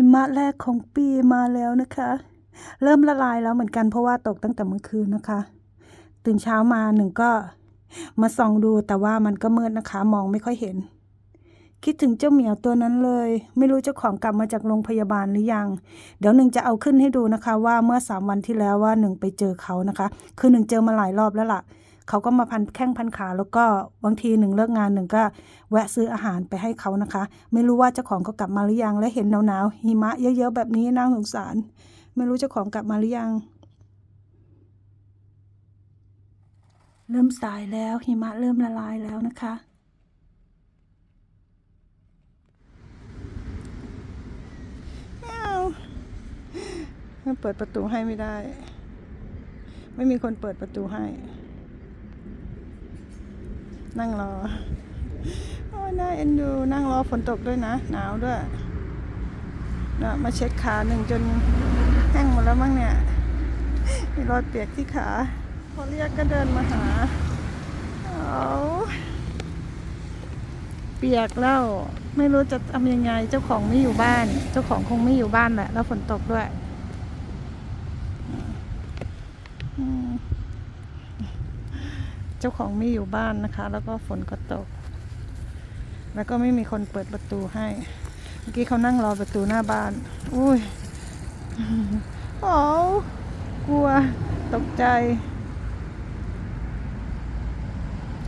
หิมะแรกของปีมาแล้วนะคะ เริ่มละลายแล้วเหมือนกันเพราะว่าตกตั้งแต่เมื่อคืนนะคะ ตื่นเช้ามาหนึ่งก็มาส่องดูแต่ว่ามันก็มืดนะคะ มองไม่ค่อยเห็น คิดถึงเจ้าเหมียวตัวนั้นเลย ไม่รู้เจ้าของกลับมาจากโรงพยาบาลหรือยัง เดี๋ยวหนึ่งจะเอาขึ้นให้ดูนะคะ ว่าเมื่อสามวันที่แล้วว่าหนึ่งไปเจอเขานะคะ คือหนึ่งเจอมาหลายรอบแล้วล่ะ เขาก็มาพันแข้งพันขาแล้วก็บางทีหนึ่งเลิกงานหนึ่งก็แวะซื้ออาหารไปให้เขานะคะ ไม่รู้ว่าเจ้าของเขากลับมาหรือยังและเห็นหนาวๆหิมะเยอะๆแบบนี้น่าสงสาร ไม่รู้เจ้าของกลับมาหรือยัง เริ่มสายแล้วหิมะเริ่มละลายแล้วนะคะแมวมันเปิดประตูให้ไม่ได้ ไม่มีคนเปิดประตูให้ นั่งรอโอ้ยน่าเอ็นดู นั่งรอฝนตกด้วยนะ หนาวด้วยนะมาเช็ดขาหนึ่งจนแห้งหมดแล้วมั้งเนี่ย มีรอยเปียกที่ขา พอเรียกก็เดินมาหาเอาเปียกแล้ว ไม่รู้จะทำยังไง เจ้าของไม่อยู่บ้าน เจ้าของคงไม่อยู่บ้านแหละ แล้วฝนตกด้วยอืม เจ้าของไม่อยู่บ้านนะคะ แล้วก็ฝนก็ตก แล้วก็ไม่มีคนเปิดประตูให้ เมื่อกี้เขานั่งรอประตูหน้าบ้าน อุ้ยโอ้กลัว ตกใจ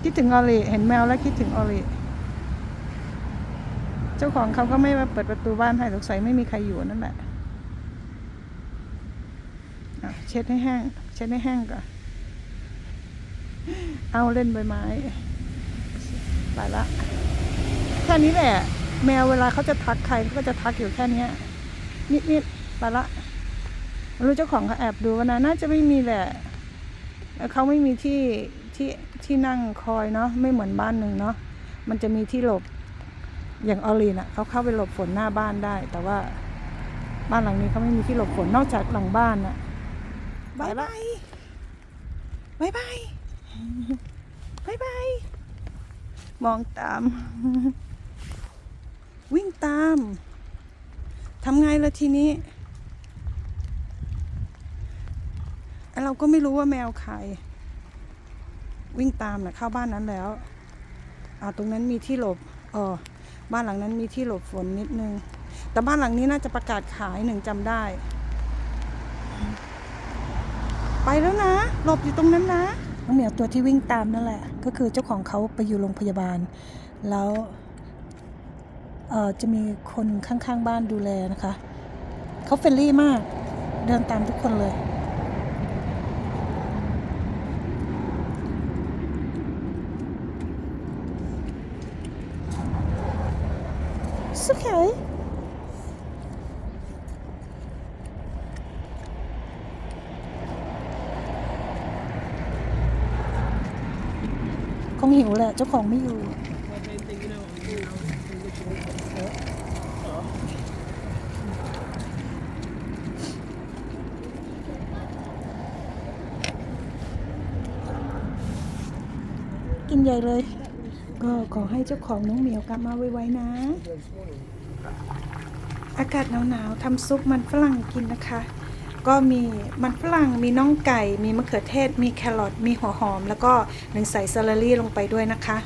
คิดถึงออลิเห็นแมวแล้วคิดถึงออลิเจ้าของเขาก็ไม่มาเปิดประตูบ้านให้สงสัยไม่มีใครอยู่นั่นแหละเช็ดให้แห้ง เช็ดให้แห้งก่อน เอาเล่นใบไม้ ไปละ แค่นี้แหละ แมวเวลาเขาจะทักใครเขาก็จะทักอยู่แค่นี้นิดๆไปละรู้เจ้าของเขาแอบดูกันนะน่าจะไม่มีแหละเขาไม่มีที่ที่ที่นั่งคอยเนาะไม่เหมือนบ้านหนึ่งเนาะมันจะมีที่หลบอย่างออลีนอะเขาเข้าไปหลบฝนหน้าบ้านได้ แต่ว่าบ้านหลังนี้เขาไม่มีที่หลบฝนนอกจากหลังบ้านน่ะบายบายบายบาย บายบาย มองตาม วิ่งตามทำไงล่ะทีนี้ เราก็ไม่รู้ว่าแมวใคร วิ่งตามนะเข้าบ้านนั้นแล้ว อ่าตรงนั้นมีที่หลบออบ้านหลังนั้นมีที่หลบฝนนิดนึง แต่บ้านหลังนี้น่าจะประกาศขายหนึ่งจำได้ ไปแล้วนะ หลบอยู่ตรงนั้นนะ น้องเหมียวตัวที่วิ่งตามนั่นแหละ ก็คือเจ้าของเขาไปอยู่โรงพยาบาล แล้วจะมีคนข้างๆบ้านดูแลนะคะ เขาเฟรนลี่มาก เดินตามทุกคนเลยสุดยอด คงหิวแหละ เจ้าของไม่อยู่ กินใหญ่เลย ก็ขอให้เจ้าของน้องเหมียวกลับมาไวๆนะ อากาศหนาวๆทำซุปมันฝรั่งกินนะคะ ก็มีมันฝรั่งมีน่องไก่ มีมะเขือเทศ มีแครอทมีหัวหอม แล้วก็หนึ่งใส่ซาลารี่ลงไปด้วยนะคะ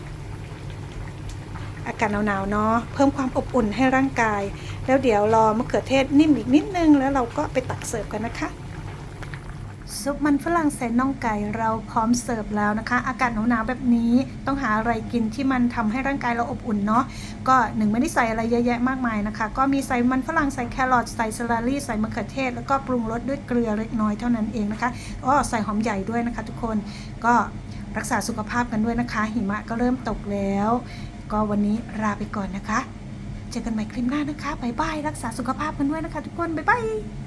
อากาศหนาวๆเนาะเพิ่มความอบอุ่นให้ร่างกาย แล้วเดี๋ยวรอมะเขือเทศนิ่มอีกนิดนึง แล้วเราก็ไปตักเสิร์ฟกันนะคะ ซุปมันฝรั่งใส่น่องไก่เราพร้อมเสิร์ฟแล้วนะคะ อากาศหนาวๆแบบนี้ต้องหาอะไรกินที่มันทำให้ร่างกายเราอบอุ่นเนาะก็หนึ่งไม่ได้ใส่อะไรเยอะแยะมากมายนะคะ ก็มีใส่มันฝรั่งใส่แครอทใส่สลารี่ใส่มะเขือเทศ แล้วก็ปรุงรสด้วยเกลือเล็กน้อยเท่านั้นเองนะคะก็ใส่หอมใหญ่ด้วยนะคะ ทุกคนก็รักษาสุขภาพกันด้วยนะคะ หิมะก็เริ่มตกแล้ว ก็วันนี้ลาไปก่อนนะคะ เจอกันใหม่คลิปหน้านะคะบ๊ายบายรักษาสุขภาพกันด้วยนะคะ ทุกคนบ๊ายบาย